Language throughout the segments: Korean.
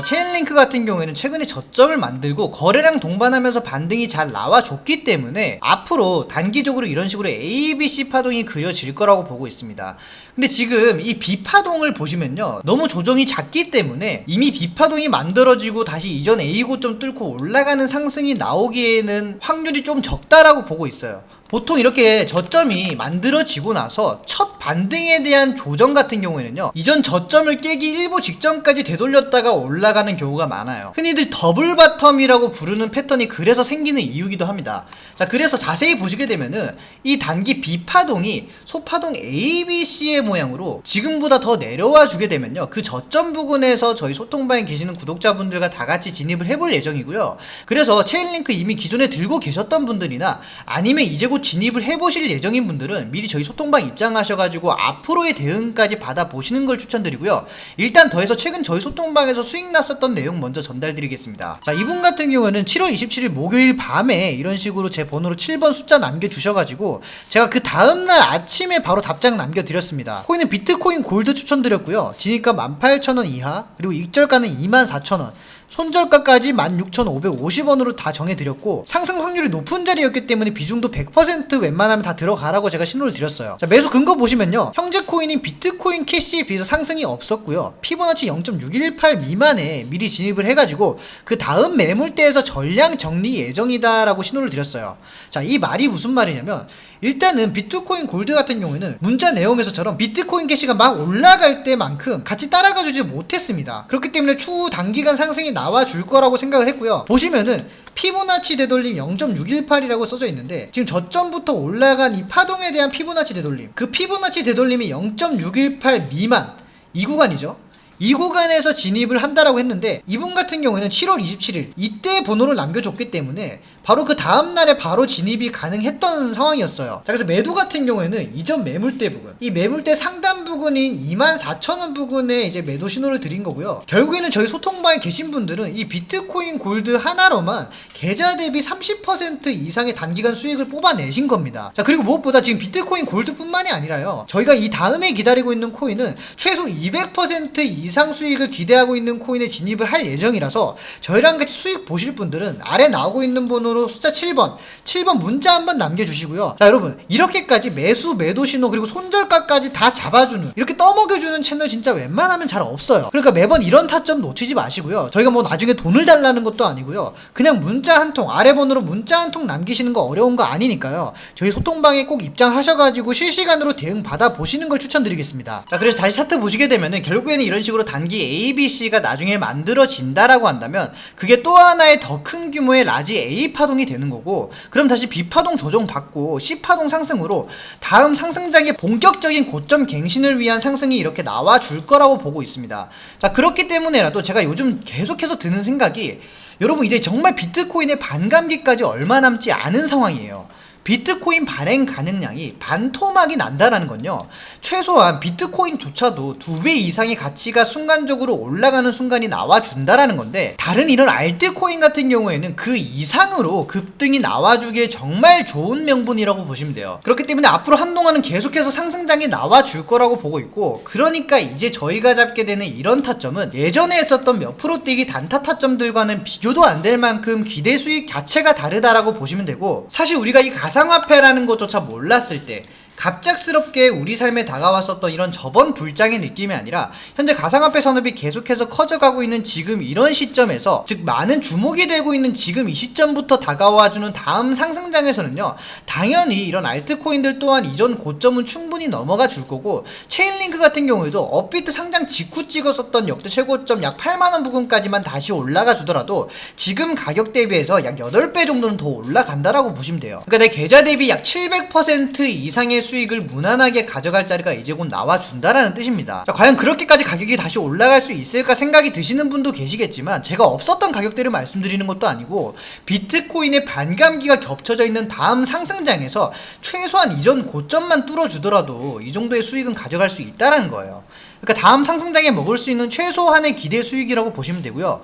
자, 체인링크 같은 경우에는 최근에 저점을 만들고 거래량 동반하면서 반등이 잘 나와줬기 때문에 앞으로 단기적으로 이런 식으로 A, B, C 파동이 그려질 거라고 보고 있습니다. 근데 지금 이 B 파동을 보시면요. 너무 조정이 작기 때문에 이미 B 파동이 만들어지고 다시 이전 A 고점 뚫고 올라가는 상승이 나오기에는 확률이 좀 적다라고 보고 있어요. 보통 이렇게 저점이 만들어지고 나서 첫 반등에 대한 조정 같은 경우에는요 이전 저점을 깨기 일부 직전까지 되돌렸다가 올라가는 경우가 많아요. 흔히들 더블 바텀이라고 부르는 패턴이 그래서 생기는 이유기도 합니다. 자 그래서 자세히 보시게 되면은 이 단기 B파동이 소파동 ABC의 모양으로 지금보다 더 내려와 주게 되면요 그 저점 부근에서 저희 소통방에 계시는 구독자분들과 다 같이 진입을 해볼 예정이고요. 그래서 체인링크 이미 기존에 들고 계셨던 분들이나 아니면 이제 곧 진입을 해보실 예정인 분들은 미리 저희 소통방 입장하셔가지고 앞으로의 대응까지 받아보시는 걸 추천드리고요. 일단 더해서 최근 저희 소통방에서 수익 났었던 내용 먼저 전달드리겠습니다. 자, 이분 같은 경우에는 7월 27일 목요일 밤에 이런 식으로 제 번호로 7번 숫자 남겨주셔가지고 제가 그 다음날 아침에 바로 답장 남겨드렸습니다. 코인은 비트코인 골드 추천드렸고요. 진입가 18,000원 이하, 그리고 익절가는 24,000원. 손절가까지 16,550원으로 다 정해드렸고 상승 확률이 높은 자리였기 때문에 비중도 100% 웬만하면 다 들어가라고 제가 신호를 드렸어요. 자 매수 근거 보시면요. 현재 코인인 비트코인 캐시에 비해서 상승이 없었고요. 피보나치 0.618 미만에 미리 진입을 해가지고 그 다음 매물대에서 전량 정리 예정이다라고 신호를 드렸어요. 자 이 말이 무슨 말이냐면 일단은 비트코인 골드 같은 경우에는 문자 내용에서처럼 비트코인 캐시가 막 올라갈 때만큼 같이 따라가 주지 못했습니다. 그렇기 때문에 추후 단기간 상승이 나와 줄 거라고 생각을 했고요. 보시면은 피보나치 되돌림 0.618이라고 써져 있는데 지금 저점부터 올라간 이 파동에 대한 피보나치 되돌림 그 피보나치 되돌림이 0.618 미만 이 구간이죠. 이 구간에서 진입을 한다라고 했는데 이분 같은 경우에는 7월 27일 이때 번호를 남겨줬기 때문에 바로 그 다음 날에 바로 진입이 가능했던 상황이었어요. 자 그래서 매도 같은 경우에는 이전 매물대 부근 이 매물대 상단 부근인 24,000원 부근에 이제 매도 신호를 드린 거고요. 결국에는 저희 소통방에 계신 분들은 이 비트코인 골드 하나로만 계좌 대비 30% 이상의 단기간 수익을 뽑아내신 겁니다. 자 그리고 무엇보다 지금 비트코인 골드뿐만이 아니라요. 저희가 이 다음에 기다리고 있는 코인은 최소 200% 이상 수익을 기대하고 있는 코인에 진입을 할 예정이라서 저희랑 같이 수익 보실 분들은 아래 나오고 있는 번호로 숫자 7번 7번 문자 한번 남겨주시고요. 자 여러분 이렇게까지 매수 매도 신호 그리고 손절가까지 다 잡아주는 이렇게 떠먹여주는 채널 진짜 웬만하면 잘 없어요. 그러니까 매번 이런 타점 놓치지 마시고요. 저희가 뭐 나중에 돈을 달라는 것도 아니고요. 그냥 문자 한 통 아래 번호로 문자 한 통 남기시는 거 어려운 거 아니니까요. 저희 소통방에 꼭 입장하셔가지고 실시간으로 대응 받아 보시는 걸 추천드리겠습니다. 자 그래서 다시 차트 보시게 되면은 결국에는 이런 식으로 단기 A, B, C가 나중에 만들어진다라고 한다면 그게 또 하나의 더 큰 규모의 라지 A 파동이 되는 거고 그럼 다시 B 파동 조정 받고 C 파동 상승으로 다음 상승장의 본격적인 고점 갱신을 위한 상승이 이렇게 나와 줄 거라고 보고 있습니다. 자 그렇기 때문에라도 제가 요즘 계속해서 드는 생각이 여러분 이제 정말 비트코인의 반감기까지 얼마 남지 않은 상황이에요. 비트코인 발행 가능량이 반토막이 난다라는 건요. 최소한 비트코인조차도 두 배 이상의 가치가 순간적으로 올라가는 순간이 나와준다라는 건데 다른 이런 알트코인 같은 경우에는 그 이상으로 급등이 나와주기에 정말 좋은 명분이라고 보시면 돼요. 그렇기 때문에 앞으로 한동안은 계속해서 상승장이 나와줄 거라고 보고 있고 그러니까 이제 저희가 잡게 되는 이런 타점은 예전에 했었던 몇 프로 뛰기 단타 타점들과는 비교도 안 될 만큼 기대 수익 자체가 다르다라고 보시면 되고 사실 우리가 이 가 상화폐라는 것조차 몰랐을 때 갑작스럽게 우리 삶에 다가왔었던 이런 저번 불장의 느낌이 아니라 현재 가상화폐 산업이 계속해서 커져가고 있는 지금 이런 시점에서 즉 많은 주목이 되고 있는 지금 이 시점부터 다가와주는 다음 상승장에서는요 당연히 이런 알트코인들 또한 이전 고점은 충분히 넘어가 줄 거고 체인링크 같은 경우에도 업비트 상장 직후 찍었었던 역대 최고점 약 8만원 부근까지만 다시 올라가 주더라도 지금 가격 대비해서 약 8배 정도는 더 올라간다라고 보시면 돼요. 그러니까 내 계좌 대비 약 700% 이상의 수익을 무난하게 가져갈 자리가 이제 곧 나와준다라는 뜻입니다. 자, 과연 그렇게까지 가격이 다시 올라갈 수 있을까 생각이 드시는 분도 계시겠지만 제가 없었던 가격대를 말씀드리는 것도 아니고 비트코인의 반감기가 겹쳐져 있는 다음 상승장에서 최소한 이전 고점만 뚫어주더라도 이 정도의 수익은 가져갈 수 있다는 거예요. 그러니까 다음 상승장에 먹을 수 있는 최소한의 기대 수익이라고 보시면 되고요.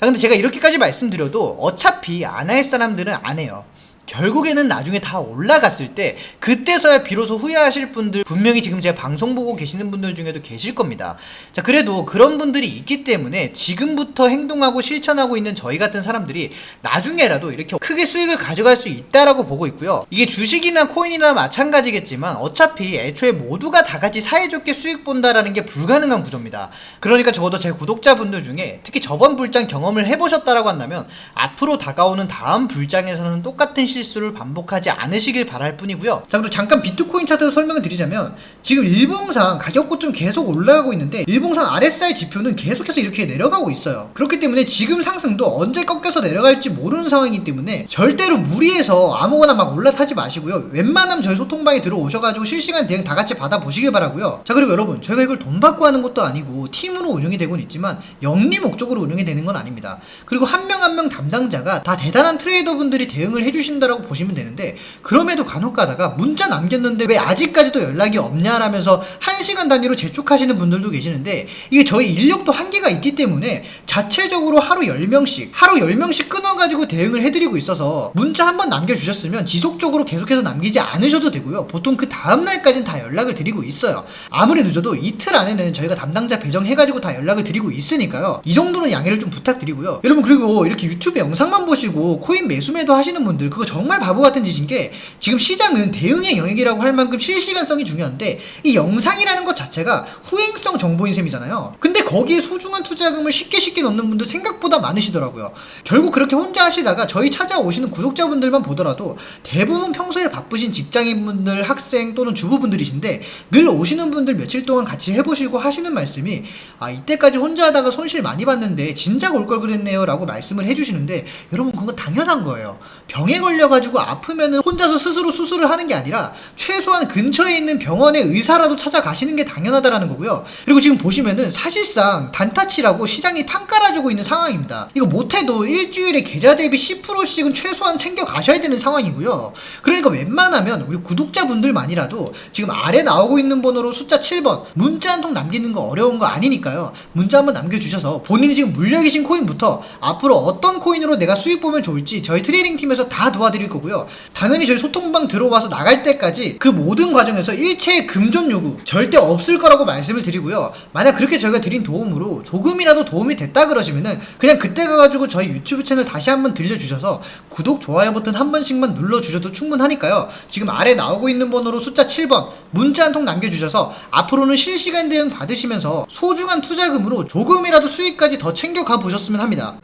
자, 근데 제가 이렇게까지 말씀드려도 어차피 안 할 사람들은 안 해요. 결국에는 나중에 다 올라갔을 때 그때서야 비로소 후회하실 분들 분명히 지금 제 방송 보고 계시는 분들 중에도 계실 겁니다. 자, 그래도 그런 분들이 있기 때문에 지금부터 행동하고 실천하고 있는 저희 같은 사람들이 나중에라도 이렇게 크게 수익을 가져갈 수 있다라고 보고 있고요. 이게 주식이나 코인이나 마찬가지겠지만 어차피 애초에 모두가 다 같이 사이좋게 수익 본다라는 게 불가능한 구조입니다. 그러니까 적어도 제 구독자분들 중에 특히 저번 불장 경험을 해보셨다라고 한다면 앞으로 다가오는 다음 불장에서는 똑같은 실 수를 반복하지 않으시길 바랄 뿐이고요. 자 그리고 잠깐 비트코인 차트 설명을 드리자면 지금 일봉상 가격 고점 계속 올라가고 있는데 일봉상 RSI 지표는 계속해서 이렇게 내려가고 있어요. 그렇기 때문에 지금 상승도 언제 꺾여서 내려갈지 모르는 상황이기 때문에 절대로 무리해서 아무거나 막 올라타지 마시고요. 웬만하면 저희 소통방에 들어오셔가지고 실시간 대응 다 같이 받아보시길 바라고요. 자 그리고 여러분 저희가 이걸 돈 받고 하는 것도 아니고 팀으로 운영이 되고는 있지만 영리 목적으로 운영이 되는 건 아닙니다. 그리고 한 명 한 명 담당자가 다 대단한 트레이더 분들이 대응을 해주신다 라고 보시면 되는데 그럼에도 간혹 가다가 문자 남겼는데 왜 아직까지도 연락이 없냐라면서 한 시간 단위로 재촉하시는 분들도 계시는데 이게 저희 인력도 한계가 있기 때문에 자체적으로 하루 10명씩 하루 10명씩 끊어가지고 대응을 해드리고 있어서 문자 한 번 남겨주셨으면 지속적으로 계속해서 남기지 않으셔도 되고요. 보통 그 다음날까지는 다 연락을 드리고 있어요. 아무리 늦어도 이틀 안에는 저희가 담당자 배정해가지고 다 연락을 드리고 있으니까요. 이 정도는 양해를 좀 부탁드리고요. 여러분 그리고 이렇게 유튜브 영상만 보시고 코인 매수 매도 하시는 분들 그거 정말 바보 같은 짓인 게 지금 시장은 대응의 영역이라고 할 만큼 실시간성이 중요한데 이 영상이라는 것 자체가 후행성 정보인 셈이잖아요 근데 거기에 소중한 투자금을 쉽게 쉽게 넣는 분들 생각보다 많으시더라고요. 결국 그렇게 혼자 하시다가 저희 찾아오시는 구독자분들만 보더라도 대부분 평소에 바쁘신 직장인분들 학생 또는 주부분들이신데 늘 오시는 분들 며칠 동안 같이 해보시고 하시는 말씀이 아 이때까지 혼자 하다가 손실 많이 봤는데 진작 올 걸 그랬네요 라고 말씀을 해주시는데 여러분 그건 당연한 거예요. 병에 걸려가지고 아프면은 혼자서 스스로 수술을 하는 게 아니라 최소한 근처에 있는 병원의 의사라도 찾아가시는 게 당연하다라는 거고요. 그리고 지금 보시면은 사실상 단타치라고 시장이 판 깔아주고 있는 상황입니다. 이거 못해도 일주일에 계좌 대비 10%씩은 최소한 챙겨 가셔야 되는 상황이고요. 그러니까 웬만하면 우리 구독자분들만이라도 지금 아래 나오고 있는 번호로 숫자 7번 문자 한 통 남기는 거 어려운 거 아니니까요. 문자 한번 남겨주셔서 본인이 지금 물려 계신 코인부터 앞으로 어떤 코인으로 내가 수익 보면 좋을지 저희 트레이딩 팀에서 다 도와드릴 거고요. 당연히 저희 소통방 들어와서 나갈 때까지 그 모든 과정에서 일체의 금전 요구 절대 없을 거라고 말씀을 드리고요. 만약 그렇게 저희가 드린 도움으로 조금이라도 도움이 됐다 그러시면은 그냥 그때 가가지고 저희 유튜브 채널 다시 한번 들려주셔서 구독 좋아요 버튼 한 번씩만 눌러주셔도 충분하니까요. 지금 아래 나오고 있는 번호로 숫자 7번 문자 한 통 남겨주셔서 앞으로는 실시간 대응 받으시면서 소중한 투자금으로 조금이라도 수익까지 더 챙겨가 보셨으면 합니다